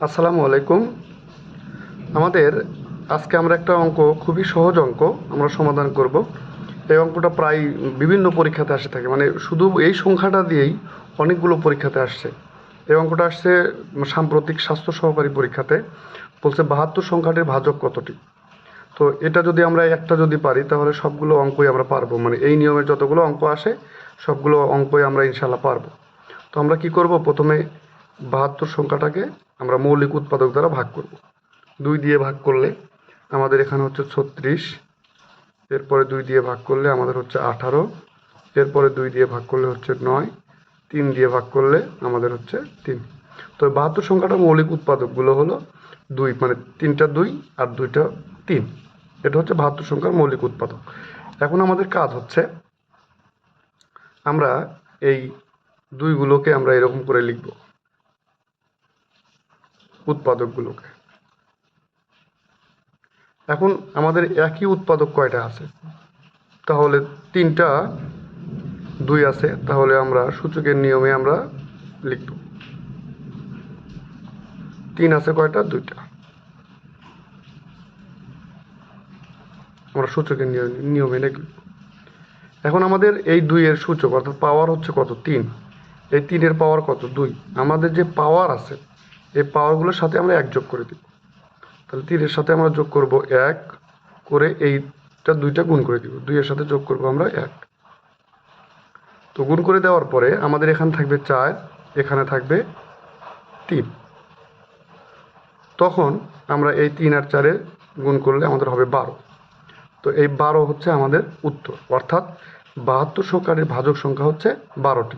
আসসালামু আলাইকুম। আমাদের আজকে আমরা একটা অঙ্ক, খুবই সহজ অঙ্ক, আমরা সমাধান করব। এই অঙ্কটা প্রায় বিভিন্ন পরীক্ষাতে আসে থাকে মানে শুধু এই সংখ্যাটা দিয়েই অনেকগুলো পরীক্ষাতে আসছে। এই অঙ্কটা আসছে সাম্প্রতিক স্বাস্থ্য সহকারী পরীক্ষাতে, বলছে বাহাত্তর সংখ্যাটির ভাজক কতটি? তো এটা যদি আমরা একটা যদি পারি, তাহলে সবগুলো অঙ্কই আমরা পারব মানে এই নিয়মের যতগুলো অঙ্ক আসে, সবগুলো অঙ্কই আমরা ইনশাল্লাহ পারব। তো আমরা কি করব? প্রথমে বাহাত্তর সংখ্যাটাকে আমরা মৌলিক উৎপাদক দ্বারা ভাগ করব। দুই দিয়ে ভাগ করলে আমাদের এখানে হচ্ছে ছত্রিশ, এরপরে দুই দিয়ে ভাগ করলে আমাদের হচ্ছে আঠারো, এরপরে দুই দিয়ে ভাগ করলে হচ্ছে নয়, তিন দিয়ে ভাগ করলে আমাদের হচ্ছে তিন। তো বাহাত্তর সংখ্যাটা মৌলিক উৎপাদকগুলো হলো দুই মানে তিনটা দুই আর দুইটা তিন। এটা হচ্ছে বাহাত্তর সংখ্যার মৌলিক উৎপাদক। এখন আমাদের কাজ হচ্ছে আমরা এই দুইগুলোকে আমরা এরকম করে লিখব। উৎপাদকগুলোকে। এখন আমাদের একই উৎপাদক কয়টা আছে? তাহলে তিনটা, দুই আছে, তাহলে আমরা সূচকের নিয়মে আমরা লিখব। তিন আছে কয়টা? দুইটা। আমরা সূচকের নিয়ম- লিখব। এখন আমাদের এই দুইয়ের সূচক, অর্থাৎ পাওয়ার হচ্ছে কত? তিন। এই তিনের পাওয়ার কত? দুই। আমাদের যে পাওয়ার আছে এই পাওয়ারগুলোর সাথে আমরা এক যোগ করে দিব। তাহলে তিনের সাথে আমরা যোগ করব এক করে এইটা দুইটা গুণ করে দিব। দুইয়ের সাথে যোগ করব আমরা এক। তো গুণ করে দেওয়ার পরে আমাদের এখানে থাকবে চার, এখানে থাকবে তিন। তখন আমরা এই তিন আর চারে গুণ করলে আমাদের হবে বারো। তো এই বারো হচ্ছে আমাদের উত্তর। অর্থাৎ বাহাত্তর সংখ্যাটির ভাজক সংখ্যা হচ্ছে বারোটি।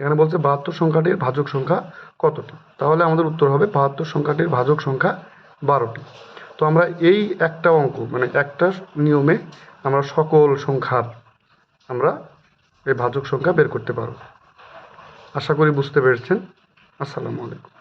এখানে বলছে বাহাত্তর সংখ্যাটির ভাজক সংখ্যা কতটি? তাহলে আমাদের উত্তর হবে বাহাত্তর সংখ্যাটির ভাজক সংখ্যা বারোটি। তো আমরা এই একটা অঙ্ক মানে একটা নিয়মে আমরা সকল সংখ্যার আমরা এই ভাজক সংখ্যা বের করতে পারব। আশা করি বুঝতে পেরেছেন। আসসালামু আলাইকুম।